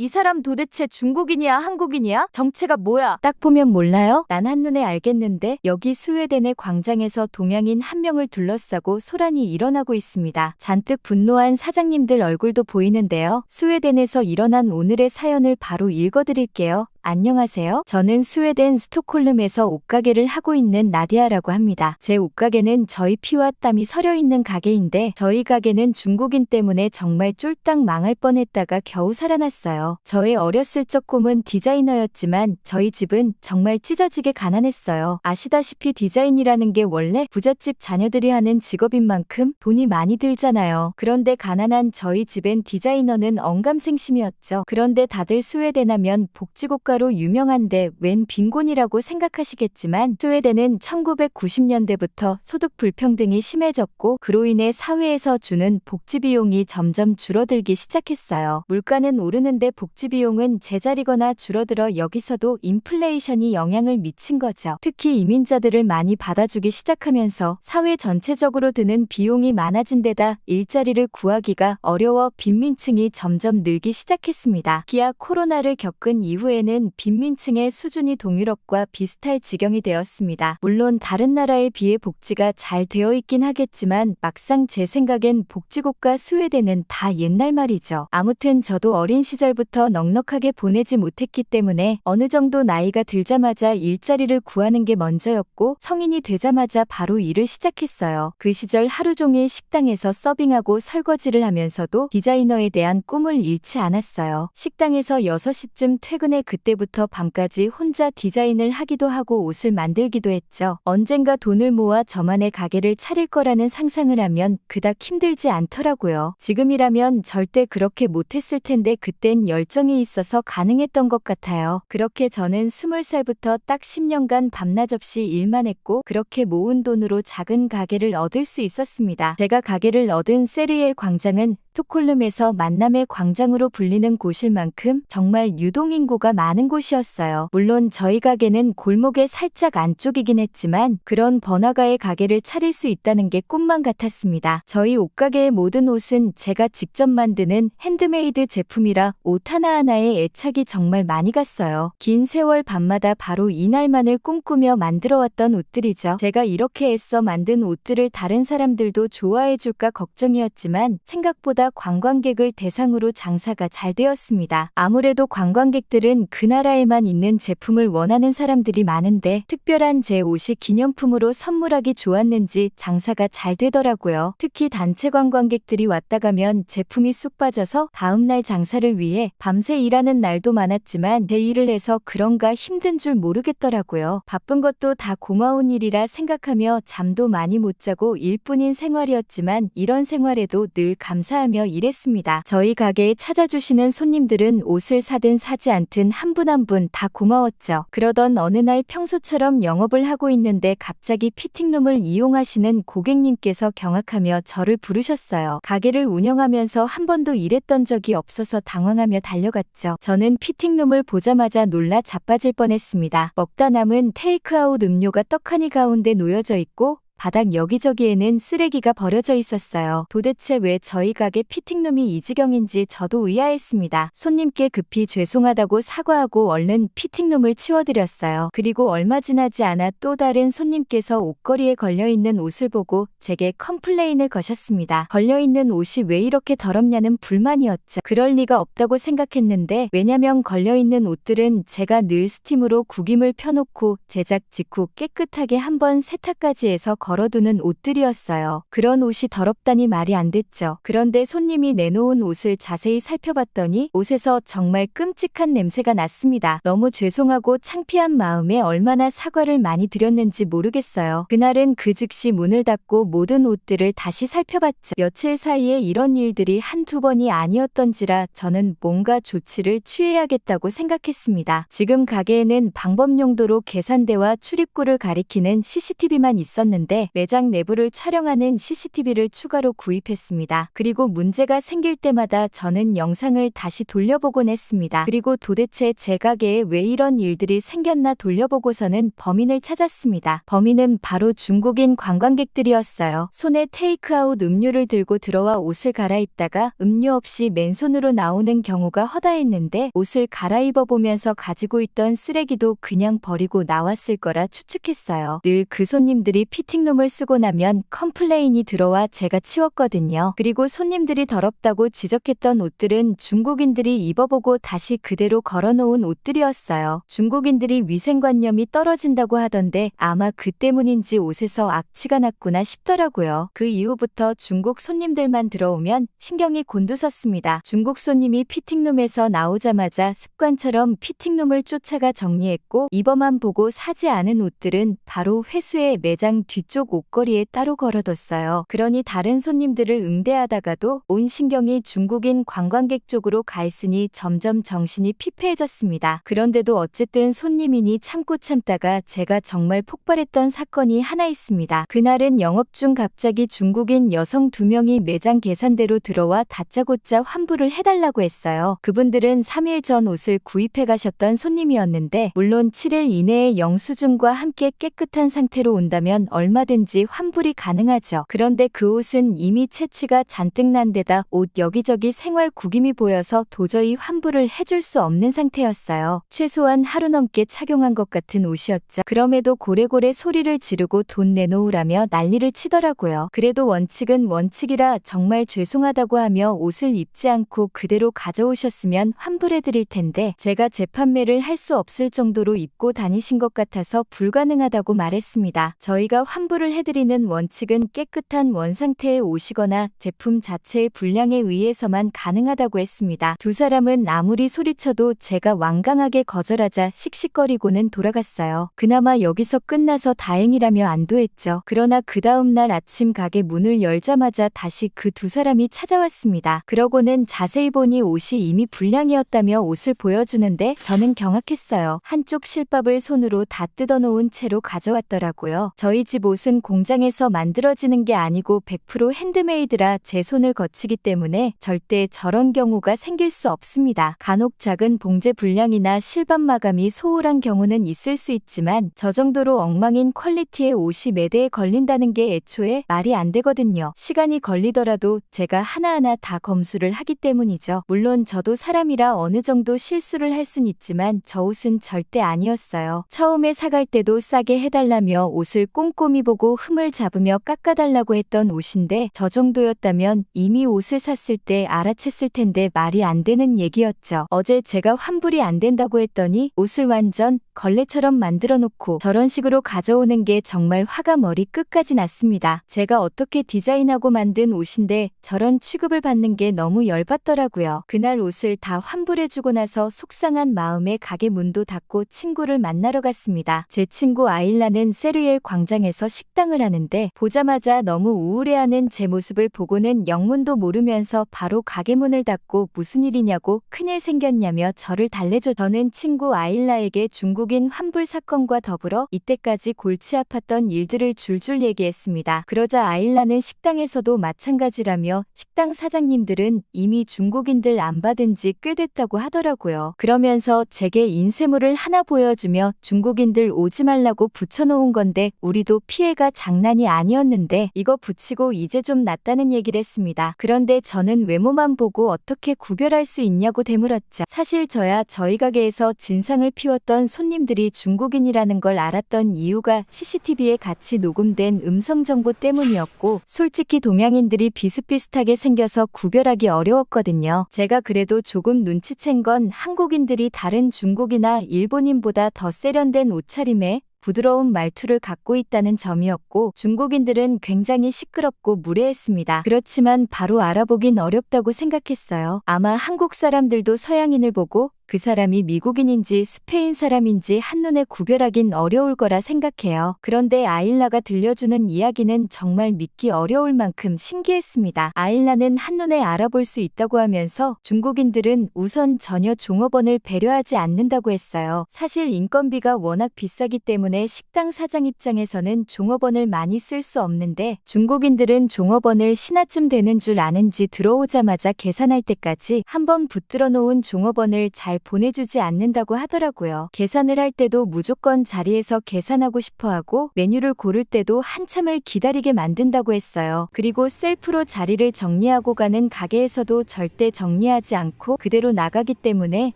이 사람 도대체 중국인이야 한국인이야? 정체가 뭐야? 딱 보면 몰라요? 난 한눈에 알겠는데 여기 스웨덴의 광장에서 동양인 한 명을 둘러싸고 소란이 일어나고 있습니다. 잔뜩 분노한 사장님들 얼굴도 보이는데요. 스웨덴에서 일어난 오늘의 사연을 바로 읽어드릴게요. 안녕하세요. 저는 스웨덴 스톡홀름에서 옷가게를 하고 있는 나디아라고 합니다. 제 옷가게는 저희 피와 땀이 서려 있는 가게인데 저희 가게는 중국인 때문에 정말 쫄딱 망할 뻔했다가 겨우 살아났어요. 저의 어렸을 적 꿈은 디자이너였지만 저희 집은 정말 찢어지게 가난했어요. 아시다시피 디자인이라는 게 원래 부잣집 자녀들이 하는 직업인 만큼 돈이 많이 들잖아요. 그런데 가난한 저희 집엔 디자이너는 언감생심이었죠. 그런데 다들 스웨덴 하면 복지국 가로 유명한데 웬 빈곤이라고 생각하시겠지만 스웨덴은 1990년대부터 소득 불평등이 심해졌고 그로 인해 사회에서 주는 복지 비용이 점점 줄어들기 시작했어요. 물가는 오르는데 복지 비용은 제자리거나 줄어들어 여기서도 인플레이션이 영향을 미친 거죠. 특히 이민자들을 많이 받아주기 시작하면서 사회 전체적으로 드는 비용이 많아진 데다 일자리를 구하기가 어려워 빈민층이 점점 늘기 시작했습니다. 기아 코로나를 겪은 이후에는 빈민층의 수준이 동유럽과 비슷할 지경이 되었습니다. 물론 다른 나라에 비해 복지가 잘 되어 있긴 하겠지만 막상 제 생각엔 복지국가 스웨덴은 다 옛날 말이죠. 아무튼 저도 어린 시절부터 넉넉하게 보내지 못했기 때문에 어느 정도 나이가 들자마자 일자리를 구하는 게 먼저였고 성인이 되자마자 바로 일을 시작했어요. 그 시절 하루 종일 식당에서 서빙하고 설거지를 하면서도 디자이너에 대한 꿈을 잃지 않았어요. 식당에서 6시쯤 퇴근해 그때 부터 밤까지 혼자 디자인을 하기도 하고 옷을 만들기도 했죠. 언젠가 돈을 모아 저만의 가게를 차릴 거라는 상상을 하면 그닥 힘들지 않더라고요. 지금이라면 절대 그렇게 못했을 텐데 그땐 열정이 있어서 가능했던 것 같아요. 그렇게 저는 20살부터 딱 10년간 밤낮 없이 일만 했고 그렇게 모은 돈으로 작은 가게를 얻을 수 있었습니다. 제가 가게를 얻은 세리엘 광장은 스톡홀름에서 만남의 광장으로 불리는 곳일 만큼 정말 유동인구가 많은 곳이었어요. 물론 저희 가게는 골목의 살짝 안쪽이긴 했지만 그런 번화가의 가게를 차릴 수 있다는 게 꿈만 같았습니다. 저희 옷가게의 모든 옷은 제가 직접 만드는 핸드메이드 제품이라 옷 하나하나에 애착이 정말 많이 갔어요. 긴 세월 밤마다 바로 이날만을 꿈꾸며 만들어왔던 옷들이죠. 제가 이렇게 애써 만든 옷들을 다른 사람들도 좋아해줄까 걱정이었지만 생각보다 관광객을 대상으로 장사가 잘 되었습니다. 아무래도 관광객들은 그 나라에만 있는 제품을 원하는 사람들이 많은데 특별한 제 옷이 기념품으로 선물하기 좋았는지 장사가 잘 되더라고요. 특히 단체 관광객들이 왔다 가면 제품이 쑥 빠져서 다음날 장사를 위해 밤새 일하는 날도 많았지만 제 일을 해서 그런가 힘든 줄 모르겠더라고요. 바쁜 것도 다 고마운 일이라 생각하며 잠도 많이 못 자고 일뿐인 생활이었지만 이런 생활에도 늘 감사 하며 일했습니다. 저희 가게에 찾아주시는 손님들은 옷을 사든 사지 않든 한 분 한 분 다 고마웠죠. 그러던 어느 날 평소처럼 영업을 하고 있는데 갑자기 피팅룸을 이용하시는 고객님께서 경악하며 저를 부르셨어요. 가게를 운영하면서 한 번도 일했던 적이 없어서 당황하며 달려갔죠. 저는 피팅룸을 보자마자 놀라 자빠질 뻔했습니다. 먹다 남은 테이크아웃 음료가 떡하니 가운데 놓여져 있고 바닥 여기저기에는 쓰레기가 버려져 있었어요. 도대체 왜 저희 가게 피팅룸이 이 지경인지 저도 의아했습니다. 손님께 급히 죄송하다고 사과하고 얼른 피팅룸을 치워드렸어요. 그리고 얼마 지나지 않아 또 다른 손님께서 옷걸이에 걸려있는 옷을 보고 제게 컴플레인을 거셨습니다. 걸려있는 옷이 왜 이렇게 더럽냐는 불만이었죠. 그럴 리가 없다고 생각했는데 왜냐면 걸려있는 옷들은 제가 늘 스팀으로 구김을 펴놓고 제작 직후 깨끗하게 한번 세탁까지 해서 걸어두는 옷들이었어요. 그런 옷이 더럽다니 말이 안 됐죠. 그런데 손님이 내놓은 옷을 자세히 살펴봤더니 옷에서 정말 끔찍한 냄새가 났습니다. 너무 죄송하고 창피한 마음에 얼마나 사과를 많이 드렸는지 모르겠어요. 그날은 그 즉시 문을 닫고 모든 옷들을 다시 살펴봤죠. 며칠 사이에 이런 일들이 한두 번이 아니었던지라 저는 뭔가 조치를 취해야겠다고 생각했습니다. 지금 가게에는 방법 용도로 계산대와 출입구를 가리키는 CCTV만 있었는데 매장 내부를 촬영하는 CCTV를 추가로 구입했습니다. 그리고 문제가 생길 때마다 저는 영상을 다시 돌려보곤 했습니다. 그리고 도대체 제 가게에 왜 이런 일들이 생겼나 돌려보고서는 범인을 찾았습니다. 범인은 바로 중국인 관광객들이었어요. 손에 테이크아웃 음료를 들고 들어와 옷을 갈아입다가 음료 없이 맨손으로 나오는 경우가 허다했는데 옷을 갈아입어 보면서 가지고 있던 쓰레기도 그냥 버리고 나왔을 거라 추측했어요. 늘 그 손님들이 피팅 룸을 쓰고 나면 컴플레인이 들어와 제가 치웠거든요. 그리고 손님들이 더럽다고 지적했던 옷들은 중국인들이 입어보고 다시 그대로 걸어놓은 옷들이었어요. 중국인들이 위생관념이 떨어진다고 하던데 아마 그 때문인지 옷에서 악취가 났구나 싶더라고요. 그 이후부터 중국 손님들만 들어오면 신경이 곤두섰습니다. 중국 손님이 피팅룸에서 나오자마자 습관처럼 피팅룸을 쫓아가 정리했고 입어만 보고 사지 않은 옷들은 바로 회수해 매장 뒤쪽 옷걸이에 따로 걸어뒀어요. 그러니 다른 손님들을 응대하다가도 온 신경이 중국인 관광객 쪽으로 가 있으니 점점 정신이 피폐해졌습니다. 그런데도 어쨌든 손님이니 참고 참다가 제가 정말 폭발했던 사건이 하나 있습니다. 그날은 영업 중 갑자기 중국인 여성 두 명이 매장 계산대로 들어와 다짜고짜 환불을 해달라고 했어요. 그분들은 3일 전 옷을 구입해 가셨던 손님이었는데 물론 7일 이내에 영수증과 함께 깨끗한 상태로 온다면 얼마 든지 환불이 가능하죠. 그런데 그 옷은 이미 채취가 잔뜩 난 데다 옷 여기저기 생활 구김이 보여서 도저히 환불을 해줄 수 없는 상태였어요. 최소한 하루 넘게 착용한 것 같은 옷이었죠. 그럼에도 고래고래 소리를 지르고 돈 내놓으라며 난리를 치더라고요. 그래도 원칙은 원칙이라 정말 죄송하다고 하며 옷을 입지 않고 그대로 가져오셨으면 환불해 드릴 텐데 제가 재판매를 할 수 없을 정도로 입고 다니신 것 같아서 불가능하다고 말했습니다. 저희가 환불 을 해드리는 원칙은 깨끗한 원상태의 옷이거나 제품 자체의 분량에 의해서만 가능하다고 했습니다. 두 사람은 아무리 소리쳐도 제가 완강하게 거절하자 씩씩거리고는 돌아갔어요. 그나마 여기서 끝나서 다행이라며 안도했죠. 그러나 그 다음날 아침 가게 문을 열자마자 다시 그 두 사람이 찾아왔습니다. 그러고는 자세히 보니 옷이 이미 불량이었다며 옷을 보여주는데 저는 경악했어요. 한쪽 실밥을 손으로 다 뜯어놓은 채로 가져왔더라고요. 저희 집 옷은 공장에서 만들어지는 게 아니고 100% 핸드메이드라 제 손을 거치기 때문에 절대 저런 경우가 생길 수 없습니다. 간혹 작은 봉제 불량이나 실밥 마감이 소홀한 경우는 있을 수 있지만 저 정도로 엉망인 퀄리티의 옷이 매대에 걸린다는 게 애초에 말이 안 되거든요. 시간이 걸리더라도 제가 하나하나 다 검수를 하기 때문이죠. 물론 저도 사람이라 어느 정도 실수를 할 순 있지만 저 옷은 절대 아니었어요. 처음에 사갈 때도 싸게 해달라며 옷을 꼼꼼히 보고 흠을 잡으며 깎아달라고 했던 옷인데 저 정도였다면 이미 옷을 샀을 때 알아챘을 텐데 말이 안 되는 얘기였죠. 어제 제가 환불이 안 된다고 했더니 옷을 완전 걸레처럼 만들어 놓고 저런 식으로 가져오는 게 정말 화가 머리 끝까지 났습니다. 제가 어떻게 디자인하고 만든 옷인데 저런 취급을 받는 게 너무 열받더라고요. 그날 옷을 다 환불해주고 나서 속상한 마음에 가게 문도 닫고 친구를 만나러 갔습니다. 제 친구 아일라는 세르엘 광장에서 식당을 하는데 보자마자 너무 우울해하는 제 모습을 보고는 영문도 모르면서 바로 가게 문을 닫고 무슨 일이냐고 큰일 생겼냐며 저를 달래줘 저는 친구 아일라에게 중국 인 환불 사건과 더불어 이때까지 골치 아팠던 일들을 줄줄 얘기했습니다. 그러자 아일라는 식당에서도 마찬가지라며 식당 사장님들은 이미 중국인들 안 받은 지 꽤 됐다고 하더라고요. 그러면서 제게 인쇄물을 하나 보여주며 중국인들 오지 말라고 붙여놓은 건데 우리도 피해가 장난이 아니었는데 이거 붙이고 이제 좀 낫다는 얘기를 했습니다. 그런데 저는 외모만 보고 어떻게 구별할 수 있냐고 되물었죠. 사실 저야 저희 가게에서 진상을 피웠던 손 님들이 중국인이라는 걸 알았던 이유가 CCTV에 같이 녹음된 음성 정보 때문이었고 솔직히 동양인들이 비슷비슷하게 생겨서 구별하기 어려웠거든요. 제가 그래도 조금 눈치챈 건 한국인들이 다른 중국이나 일본인보다 더 세련된 옷차림에 부드러운 말투를 갖고 있다는 점이었고 중국인들은 굉장히 시끄럽고 무례했습니다. 그렇지만 바로 알아보긴 어렵다고 생각했어요. 아마 한국 사람들도 서양인을 보고 그 사람이 미국인인지 스페인 사람인지 한눈에 구별하긴 어려울 거라 생각해요. 그런데 아일라가 들려주는 이야기는 정말 믿기 어려울 만큼 신기했습니다. 아일라는 한눈에 알아볼 수 있다고 하면서 중국인들은 우선 전혀 종업원을 배려하지 않는다고 했어요. 사실 인건비가 워낙 비싸기 때문에 식당 사장 입장에서는 종업원을 많이 쓸 수 없는데 중국인들은 종업원을 신화쯤 되는 줄 아는지 들어오자마자 계산할 때까지 한번 붙들어 놓은 종업원을 잘 보내주지 않는다고 하더라고요. 계산을 할 때도 무조건 자리에서 계산하고 싶어 하고 메뉴를 고를 때도 한참을 기다리게 만든다고 했어요. 그리고 셀프로 자리를 정리하고 가는 가게에서도 절대 정리하지 않고 그대로 나가기 때문에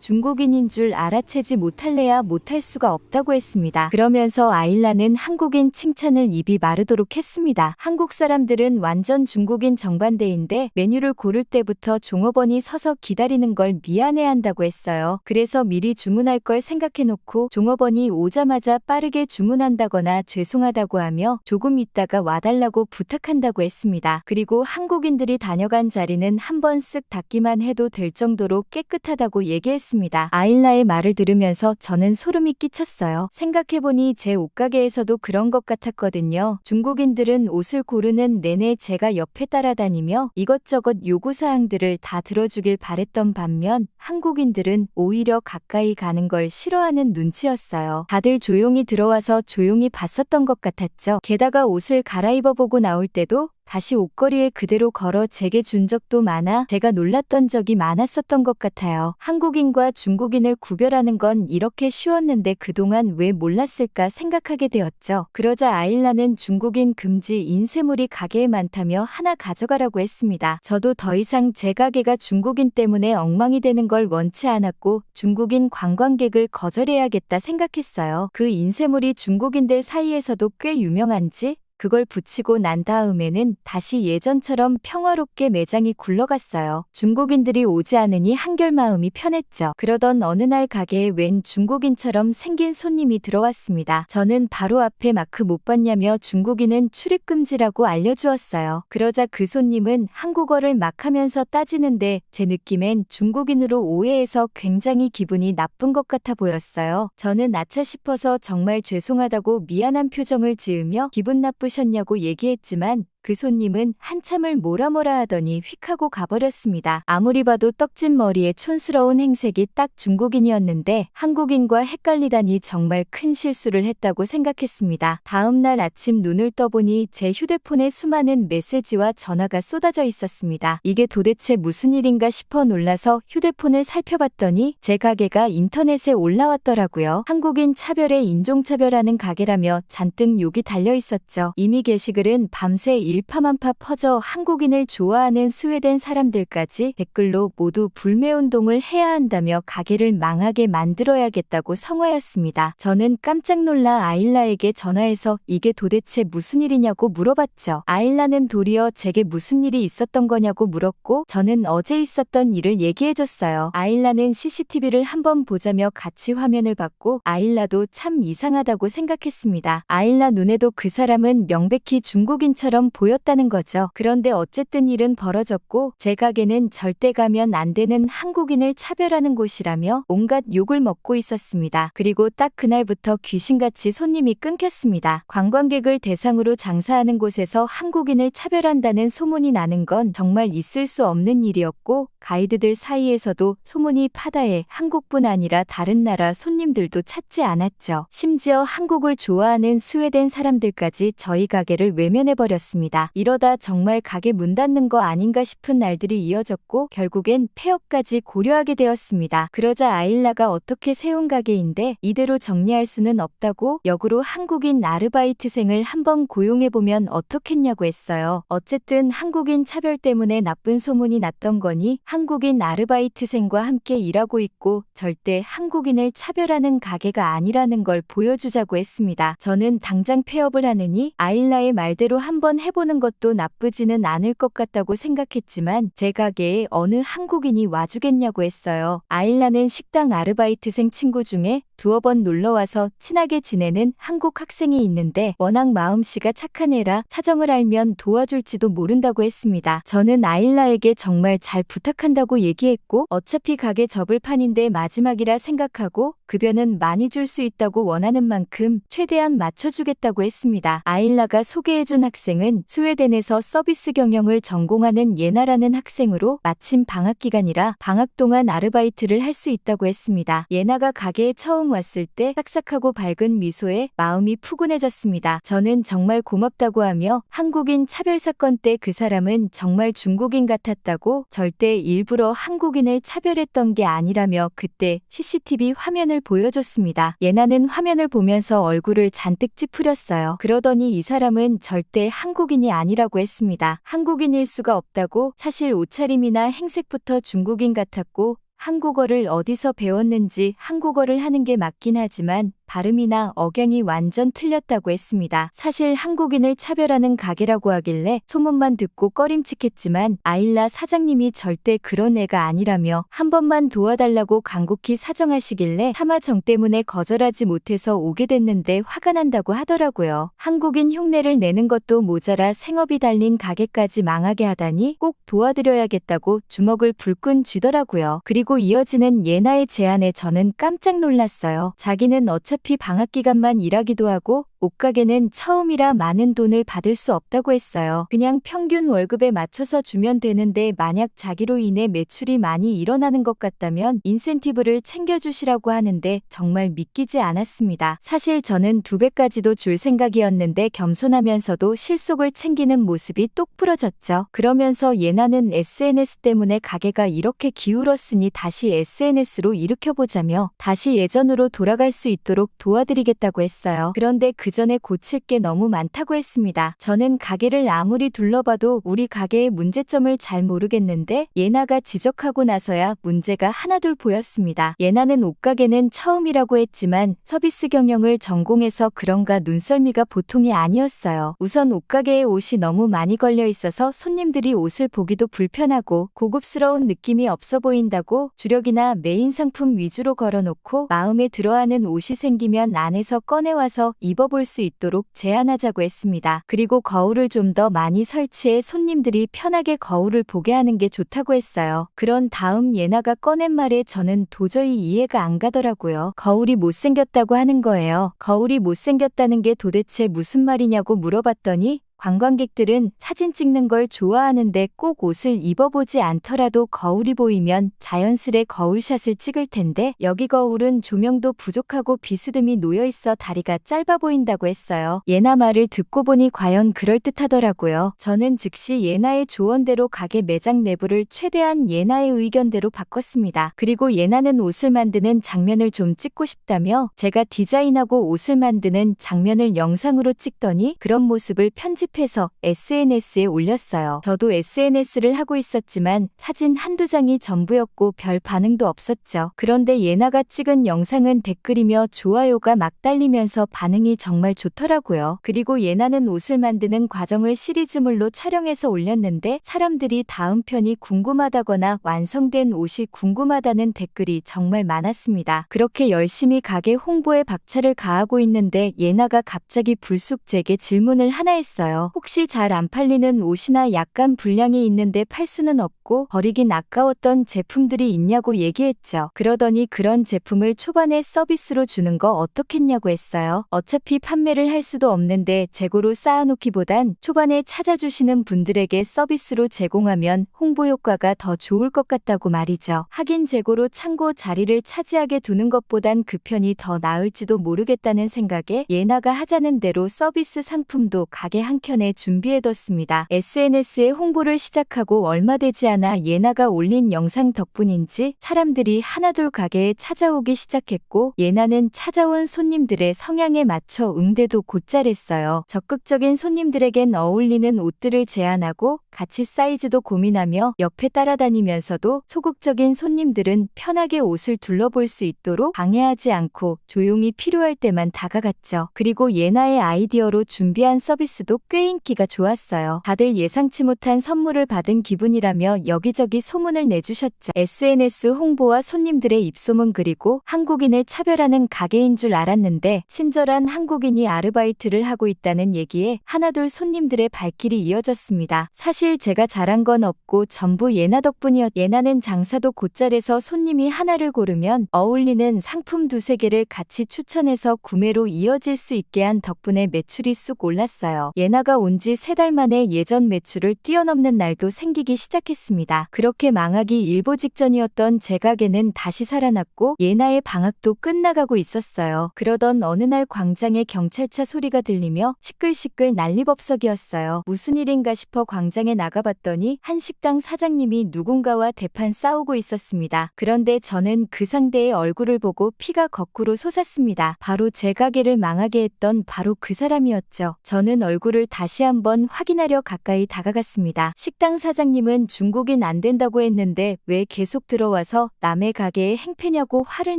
중국인인 줄 알아채지 못할래야 못할 수가 없다고 했습니다. 그러면서 아일라는 한국인 칭찬을 입이 마르도록 했습니다. 한국 사람들은 완전 중국인 정반대인데 메뉴를 고를 때부터 종업원이 서서 기다리는 걸 미안해 한다고 했어요. 그래서 미리 주문할 걸 생각해 놓고 종업원이 오자마자 빠르게 주문한다거나 죄송하다고 하며 조금 있다가 와달라고 부탁한다고 했습니다. 그리고 한국인들이 다녀간 자리는 한 번 쓱 닦기만 해도 될 정도로 깨끗하다고 얘기했습니다. 아일라의 말을 들으면서 저는 소름이 끼쳤어요. 생각해보니 제 옷가게에서도 그런 것 같았거든요. 중국인들은 옷을 고르는 내내 제가 옆에 따라다니며 이것저것 요구사항들을 다 들어주길 바랬던 반면 한국인들은 오히려 가까이 가는 걸 싫어하는 눈치였어요. 다들 조용히 들어와서 조용히 봤었던 것 같았죠. 게다가 옷을 갈아입어보고 나올 때도 다시 옷걸이에 그대로 걸어 제게 준 적도 많아 제가 놀랐던 적이 많았었던 것 같아요. 한국인과 중국인을 구별하는 건 이렇게 쉬웠는데 그동안 왜 몰랐을까 생각하게 되었죠. 그러자 아일라는 중국인 금지 인쇄물이 가게에 많다며 하나 가져가라고 했습니다. 저도 더 이상 제 가게가 중국인 때문에 엉망이 되는 걸 원치 않았고 중국인 관광객을 거절해야겠다 생각했어요. 그 인쇄물이 중국인들 사이에서도 꽤 유명한지 그걸 붙이고 난 다음에는 다시 예전처럼 평화롭게 매장이 굴러갔어요. 중국인들이 오지 않으니 한결 마음이 편했죠. 그러던 어느 날 가게에 웬 중국인처럼 생긴 손님이 들어왔습니다. 저는 바로 앞에 마크 못 봤냐며 중국인은 출입금지라고 알려주었어요. 그러자 그 손님은 한국어를 막 하면서 따지는데 제 느낌엔 중국인으로 오해해서 굉장히 기분이 나쁜 것 같아 보였어요. 저는 아차 싶어서 정말 죄송하다고 미안한 표정을 지으며 기분 나쁘 셨냐고 얘기했지만 그 손님은 한참을 뭐라 뭐라 하더니 휙 하고 가버렸습니다. 아무리 봐도 떡진 머리에 촌스러운 행색이 딱 중국인이었는데 한국인과 헷갈리다니 정말 큰 실수를 했다고 생각했습니다. 다음날 아침 눈을 떠보니 제 휴대폰에 수많은 메시지와 전화가 쏟아져 있었습니다. 이게 도대체 무슨 일인가 싶어 놀라서 휴대폰을 살펴봤더니 제 가게가 인터넷에 올라왔더라고요. 한국인 차별에 인종차별하는 가게라며 잔뜩 욕이 달려 있었죠. 이미 게시글은 밤새 일파만파 퍼져 한국인을 좋아하는 스웨덴 사람들까지 댓글로 모두 불매운동을 해야 한다며 가게를 망하게 만들어야겠다고 성화였습니다. 저는 깜짝 놀라 아일라에게 전화해서 이게 도대체 무슨 일이냐고 물어봤죠. 아일라는 도리어 제게 무슨 일이 있었던 거냐고 물었고 저는 어제 있었던 일을 얘기해줬어요. 아일라는 CCTV를 한번 보자며 같이 화면을 봤고 아일라도 참 이상하다고 생각했습니다. 아일라 눈에도 그 사람은 명백히 중국인처럼 보였다는 거죠. 그런데 어쨌든 일은 벌어졌고 제 가게는 절대 가면 안 되는 한국인을 차별하는 곳이라며 온갖 욕을 먹고 있었습니다. 그리고 딱 그날부터 귀신같이 손님이 끊겼습니다. 관광객을 대상으로 장사하는 곳에서 한국인을 차별한다는 소문이 나는 건 정말 있을 수 없는 일이었고 가이드들 사이에서도 소문이 파다해 한국뿐 아니라 다른 나라 손님들도 찾지 않았죠. 심지어 한국을 좋아하는 스웨덴 사람들까지 저희 가게를 외면해버렸습니다. 이러다 정말 가게 문 닫는 거 아닌가 싶은 날들이 이어졌고 결국엔 폐업까지 고려하게 되었습니다. 그러자 아일라가 어떻게 세운 가게인데 이대로 정리할 수는 없다고 역으로 한국인 아르바이트생을 한번 고용해보면 어떻겠냐고 했어요. 어쨌든 한국인 차별 때문에 나쁜 소문이 났던 거니 한국인 아르바이트생과 함께 일하고 있고 절대 한국인을 차별하는 가게가 아니라는 걸 보여주자고 했습니다. 저는 당장 폐업을 하느니 아일라의 말대로 한번 해보는 것도 나쁘지는 않을 것 같다고 생각했지만 제 가게에 어느 한국인이 와주겠냐고 했어요. 아일라는 식당 아르바이트생 친구 중에 두어 번 놀러와서 친하게 지내는 한국 학생이 있는데 워낙 마음씨가 착한 애라 사정을 알면 도와줄지도 모른다고 했습니다. 저는 아일라에게 정말 잘 부탁 할 부탁한다고 얘기했고 어차피 가게 접을 판인데 마지막이라 생각하고 급여는 많이 줄 수 있다고 원하는 만큼 최대한 맞춰주겠다고 했습니다. 아일라가 소개해준 학생은 스웨덴에서 서비스 경영을 전공하는 예나라는 학생으로 마침 방학 기간이라 방학 동안 아르바이트를 할 수 있다고 했습니다. 예나가 가게에 처음 왔을 때 싹싹하고 밝은 미소에 마음이 푸근해졌습니다. 저는 정말 고맙다고 하며 한국인 차별 사건 때 그 사람은 정말 중국인 같았다고 절대 일부러 한국인을 차별했던 게 아니라며 그때 CCTV 화면을 보여줬습니다. 예나는 화면을 보면서 얼굴을 잔뜩 찌푸렸어요. 그러더니 이 사람은 절대 한국인이 아니라고 했습니다. 한국인일 수가 없다고 사실 옷차림이나 행색부터 중국인 같았고 한국어를 어디서 배웠는지 한국어를 하는 게 맞긴 하지만 발음이나 억양이 완전 틀렸다고 했습니다. 사실 한국인을 차별하는 가게라고 하길래 소문만 듣고 꺼림칙했지만 아일라 사장님이 절대 그런 애가 아니라며 한 번만 도와달라고 간곡히 사정하시길래 차마 정 때문에 거절하지 못해서 오게 됐는데 화가 난다고 하더라고요. 한국인 흉내를 내는 것도 모자라 생업이 달린 가게까지 망하게 하다니 꼭 도와드려야겠다고 주먹을 불끈 쥐더라고요. 그리고 이어지는 예나의 제안에 저는 깜짝 놀랐어요. 자기는 어차피 방학 기간만 일하기도 하고 옷가게는 처음이라 많은 돈을 받을 수 없다고 했어요. 그냥 평균 월급에 맞춰서 주면 되는데 만약 자기로 인해 매출이 많이 일어나는 것 같다면 인센티브를 챙겨주시라고 하는데 정말 믿기지 않았습니다. 사실 저는 두 배까지도 줄 생각이었는데 겸손하면서도 실속을 챙기는 모습이 똑 부러졌죠. 그러면서 예나는 SNS 때문에 가게가 이렇게 기울었으니 다시 SNS로 일으켜보자며 다시 예전으로 돌아갈 수 있도록 도와드리겠다고 했어요. 그런데 그 전에 고칠 게 너무 많다고 했습니다. 저는 가게를 아무리 둘러봐도 우리 가게의 문제점을 잘 모르겠는데 예나가 지적하고 나서야 문제가 하나둘 보였습니다. 예나는 옷가게는 처음이라고 했지만 서비스 경영을 전공해서 그런가 눈썰미가 보통이 아니었어요. 우선 옷가게에 옷이 너무 많이 걸려 있어서 손님들이 옷을 보기도 불편하고 고급스러운 느낌이 없어 보인다고 주력이나 메인 상품 위주로 걸어놓고 마음에 들어하는 옷이 생기면 안에서 꺼내와서 입어볼 수 있도록 제안하자고 했습니다. 그리고 거울을 좀 더 많이 설치해 손님들이 편하게 거울을 보게 하는 게 좋다고 했어요. 그런 다음 예나가 꺼낸 말에 저는 도저히 이해가 안 가더라고요. 거울이 못생겼다고 하는 거예요. 거울이 못생겼다는 게 도대체 무슨 말이냐고 물어봤더니 관광객들은 사진 찍는 걸 좋아하는데 꼭 옷을 입어보지 않더라도 거울이 보이면 자연스레 거울샷을 찍을 텐데 여기 거울은 조명도 부족하고 비스듬히 놓여 있어 다리가 짧아 보인다고 했어요. 예나 말을 듣고 보니 과연 그럴듯하더라고요. 저는 즉시 예나의 조언대로 가게 매장 내부를 최대한 예나의 의견대로 바꿨습니다. 그리고 예나는 옷을 만드는 장면을 좀 찍고 싶다며 제가 디자인하고 옷을 만드는 장면을 영상으로 찍더니 그런 모습을 편집 해서 SNS에 올렸어요. 저도 SNS를 하고 있었지만 사진 한두 장이 전부였고 별 반응도 없었죠. 그런데 예나가 찍은 영상은 댓글이며 좋아요가 막 달리면서 반응이 정말 좋더라고요. 그리고 예나는 옷을 만드는 과정을 시리즈물로 촬영해서 올렸는데 사람들이 다음 편이 궁금하다거나 완성된 옷이 궁금하다는 댓글이 정말 많았습니다. 그렇게 열심히 가게 홍보에 박차를 가하고 있는데 예나가 갑자기 불쑥 제게 질문을 하나 했어요. 혹시 잘 안 팔리는 옷이나 약간 분량이 있는데 팔 수는 없고 버리긴 아까웠던 제품들이 있냐고 얘기했죠. 그러더니 그런 제품을 초반에 서비스로 주는 거 어떻겠냐고 했어요. 어차피 판매를 할 수도 없는데 재고로 쌓아놓기보단 초반에 찾아주시는 분들에게 서비스로 제공하면 홍보 효과가 더 좋을 것 같다고 말이죠. 하긴 재고로 창고 자리를 차지하게 두는 것보단 그 편이 더 나을지도 모르겠다는 생각에 예나가 하자는 대로 서비스 상품도 가게 한켠 에 준비해뒀습니다. SNS에 홍보를 시작하고 얼마 되지 않아 예나가 올린 영상 덕분인지 사람들이 하나둘 가게에 찾아오기 시작했고 예나는 찾아온 손님들의 성향에 맞춰 응대도 곧잘했어요. 적극적인 손님들에겐 어울리는 옷들을 제안하고 같이 사이즈도 고민하며 옆에 따라다니면서도 소극적인 손님들은 편하게 옷을 둘러볼 수 있도록 방해하지 않고 조용히 필요할 때만 다가갔죠. 그리고 예나의 아이디어로 준비한 서비스도 꽤 인기가 좋았어요. 다들 예상치 못한 선물을 받은 기분이라며 여기저기 소문을 내주셨죠. SNS 홍보와 손님들의 입소문 그리고 한국인을 차별하는 가게인 줄 알았는데 친절한 한국인이 아르바이트를 하고 있다는 얘기에 하나둘 손님들의 발길이 이어졌습니다. 사실 제가 잘한 건 없고 전부 예나 덕분이었. 예나는 장사도 곧잘해서 손님이 하나를 고르면 어울리는 상품 두세 개를 같이 추천해서 구매로 이어질 수 있게 한 덕분에 매출이 쑥 올랐어요. 예나 가 온 지 세 달 만에 예전 매출을 뛰어넘는 날도 생기기 시작했습니다. 그렇게 망하기 일보 직전이었던 제 가게는 다시 살아났고 예나의 방학도 끝나가고 있었어요. 그러던 어느 날 광장에 경찰차 소리가 들리며 시끌시끌 난리법석이었어요. 무슨 일인가 싶어 광장에 나가봤더니 한 식당 사장님이 누군가와 대판 싸우고 있었습니다. 그런데 저는 그 상대의 얼굴을 보고 피가 거꾸로 솟았습니다. 바로 제 가게를 망하게 했던 바로 그 사람이었죠. 저는 얼굴을 다시 한번 확인하려 가까이 다가갔습니다. 식당 사장님은 중국인 안 된다고 했는데 왜 계속 들어와서 남의 가게에 행패냐고 화를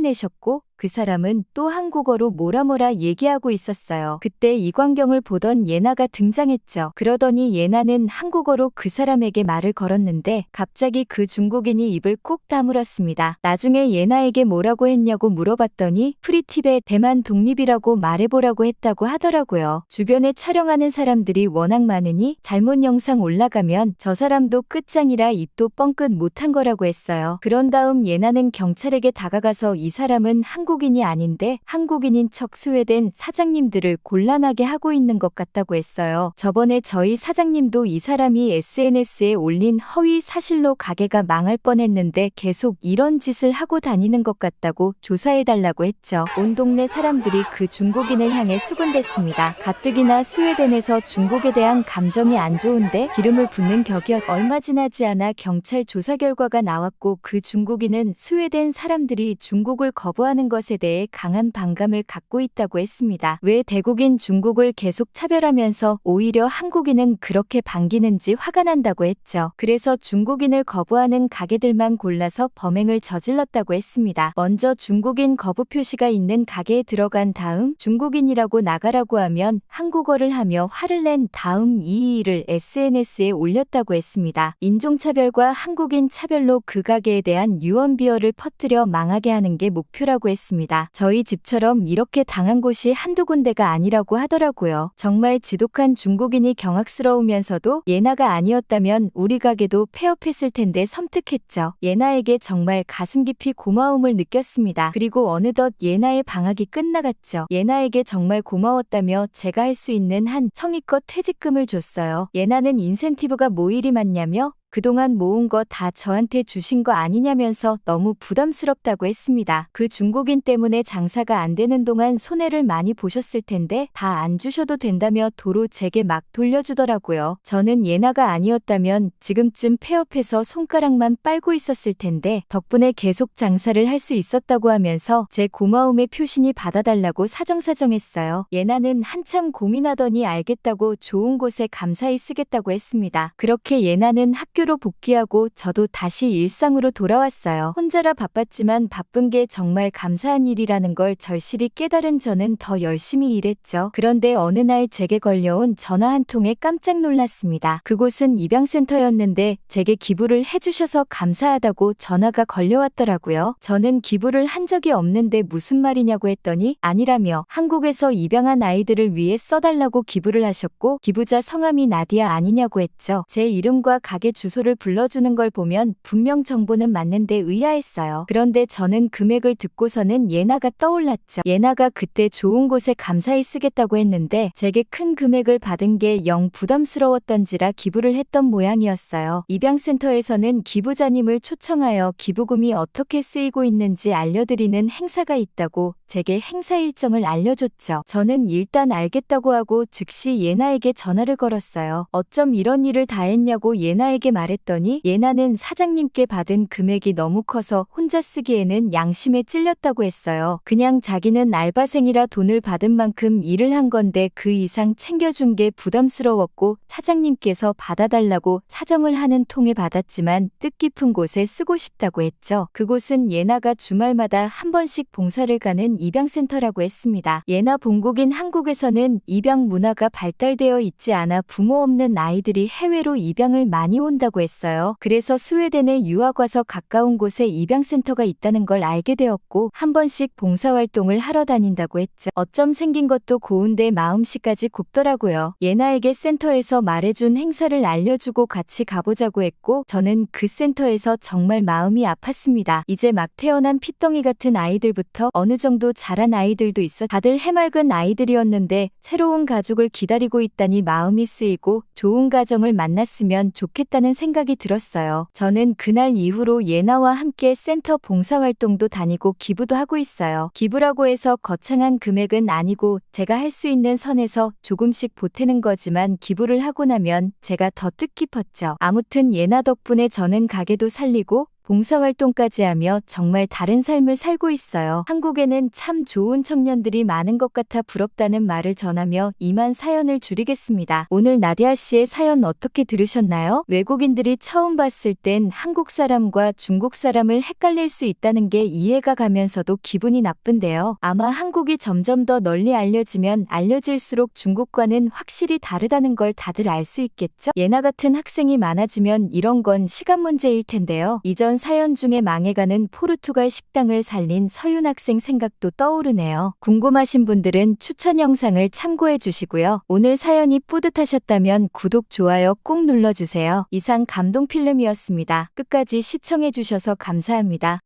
내셨고 그 사람은 또 한국어로 뭐라 뭐라 얘기하고 있었어요. 그때 이 광경을 보던 예나가 등장했죠. 그러더니 예나는 한국어로 그 사람에게 말을 걸었는데 갑자기 그 중국인이 입을 꾹 다물었습니다. 나중에 예나에게 뭐라고 했냐고 물어봤더니 프리팁에 대만 독립이라고 말해보라고 했다고 하더라고요. 주변에 촬영하는 사람들이 워낙 많으니 잘못 영상 올라가면 저 사람도 끝장이라 입도 뻥끗 못한 거라고 했어요. 그런 다음 예나는 경찰에게 다가가서 이 사람은 한 한국인이 아닌데 한국인인 척 스웨덴 사장님들을 곤란하게 하고 있는 것 같다고 했어요. 저번에 저희 사장님도 이 사람이 SNS에 올린 허위 사실로 가게가 망할 뻔했는데 계속 이런 짓을 하고 다니는 것 같다고 조사해달라고 했죠. 온 동네 사람들이 그 중국인을 향해 수군댔습니다. 가뜩이나 스웨덴에서 중국에 대한 감정이 안 좋은데 기름을 붓는 격이었 얼마 지나지 않아 경찰 조사 결과가 나왔고 그 중국인은 스웨덴 사람들이 중국을 거부하는 것에 대해 강한 반감을 갖고 있다고 했습니다. 왜 대국인 중국을 계속 차별하면서 오히려 한국인은 그렇게 반기는지 화가 난다고 했죠. 그래서 중국인을 거부하는 가게들만 골라서 범행을 저질렀다고 했습니다. 먼저 중국인 거부 표시가 있는 가게에 들어간 다음 중국인이라고 나가라고 하면 한국어를 하며 화를 낸 다음 이 일을 SNS에 올렸다고 했습니다. 인종차별과 한국인 차별로 그 가게에 대한 유언비어를 퍼뜨려 망하게 하는 게 목표라고 했습니다. 했습니다. 저희 집처럼 이렇게 당한 곳이 한두 군데가 아니라고 하더라고요. 정말 지독한 중국인이 경악스러우면서도 예나가 아니었다면 우리 가게도 폐업했을 텐데 섬뜩했죠. 예나에게 정말 가슴 깊이 고마움을 느꼈습니다. 그리고 어느덧 예나의 방학이 끝나갔죠. 예나에게 정말 고마웠다며 제가 할 수 있는 한 성의껏 퇴직금을 줬어요. 예나는 인센티브가 뭐 일이 많냐며 그동안 모은 거 다 저한테 주신 거 아니냐면서 너무 부담스럽다고 했습니다. 그 중국인 때문에 장사가 안 되는 동안 손해를 많이 보셨을 텐데 다 안 주셔도 된다며 도로 제게 막 돌려주더라고요. 저는 예나가 아니었다면 지금쯤 폐업해서 손가락만 빨고 있었을 텐데 덕분에 계속 장사를 할 수 있었다고 하면서 제 고마움의 표신이 받아달라고 사정사정했어요. 예나는 한참 고민하더니 알겠다고 좋은 곳에 감사히 쓰겠다고 했습니다. 그렇게 예나는 학교 학교로 복귀하고 저도 다시 일상으로 돌아왔어요. 혼자라 바빴지만 바쁜 게 정말 감사한 일이라는 걸 절실히 깨달은 저는 더 열심히 일했죠. 그런데 어느 날 제게 걸려온 전화 한 통에 깜짝 놀랐습니다. 그곳은 입양센터였는데 제게 기부를 해주셔서 감사하다고 전화가 걸려왔더라고요. 저는 기부를 한 적이 없는데 무슨 말이냐고 했더니 아니라며 한국에서 입양한 아이들을 위해 써달라고 기부를 하셨고 기부자 성함이 나디아 아니냐고 했죠. 제 이름과 가게 주소 주소를 불러주는 걸 보면 분명 정보는 맞는데 의아했어요. 그런데 저는 금액을 듣고서는 예나가 떠올랐죠. 예나가 그때 좋은 곳에 감사히 쓰겠다고 했는데 제게 큰 금액을 받은 게 영 부담스러웠던지라 기부를 했던 모양이었어요. 입양센터에서는 기부자님을 초청하여 기부금이 어떻게 쓰이고 있는지 알려드리는 행사가 있다고 제게 행사 일정을 알려줬죠. 저는 일단 알겠다고 하고 즉시 예나에게 전화를 걸었어요. 어쩜 이런 일을 다 했냐고 예나에게 말했더니 예나는 사장님께 받은 금액이 너무 커서 혼자 쓰기에는 양심에 찔렸다고 했어요. 그냥 자기는 알바생이라 돈을 받은 만큼 일을 한 건데 그 이상 챙겨준 게 부담스러웠고 사장님께서 받아달라고 사정을 하는 통에 받았지만 뜻깊은 곳에 쓰고 싶다고 했죠. 그곳은 예나가 주말마다 한 번씩 봉사를 가는 입양센터라고 했습니다. 예나 본국인 한국에서는 입양 문화가 발달되어 있지 않아 부모 없는 아이들이 해외로 입양을 많이 온다고 했어요. 그래서 스웨덴에 유학 와서 가까운 곳에 입양센터가 있다는 걸 알게 되었고 한 번씩 봉사활동을 하러 다닌다고 했죠. 어쩜 생긴 것도 고운데 마음씨까지 곱더라고요. 예나에게 센터에서 말해준 행사를 알려주고 같이 가보자고 했고 저는 그 센터에서 정말 마음이 아팠습니다. 이제 막 태어난 피덩이 같은 아이들부터 어느 정도 자란 아이들도 있어 다들 해맑은 아이들이었는데 새로운 가족을 기다리고 있다니 마음이 쓰이고 좋은 가정을 만났으면 좋겠다는 생각이 들었어요. 저는 그날 이후로 예나와 함께 센터 봉사활동도 다니고 기부도 하고 있어요. 기부라고 해서 거창한 금액은 아니고 제가 할 수 있는 선에서 조금씩 보태는 거지만 기부를 하고 나면 제가 더 뜻깊었죠. 아무튼 예나 덕분에 저는 가게도 살리고 봉사활동까지 하며 정말 다른 삶을 살고 있어요. 한국에는 참 좋은 청년들이 많은 것 같아 부럽다는 말을 전하며 이만 사연을 줄이겠습니다. 오늘 나디아 씨의 사연 어떻게 들으셨나요? 외국인들이 처음 봤을 땐 한국 사람과 중국 사람을 헷갈릴 수 있다는 게 이해가 가면서도 기분이 나쁜데요. 아마 한국이 점점 더 널리 알려지면 알려질수록 중국과는 확실히 다르다는 걸 다들 알 수 있겠죠? 예나 같은 학생이 많아지면 이런 건 시간 문제일 텐데요. 이전 사연 중에 망해가는 포르투갈 식당을 살린 서윤 학생 생각도 떠오르네요. 궁금하신 분들은 추천 영상을 참고해 주시고요. 오늘 사연이 뿌듯하셨다면 구독, 좋아요 꾹 눌러주세요. 이상 감동 필름이었습니다. 끝까지 시청해 주셔서 감사합니다.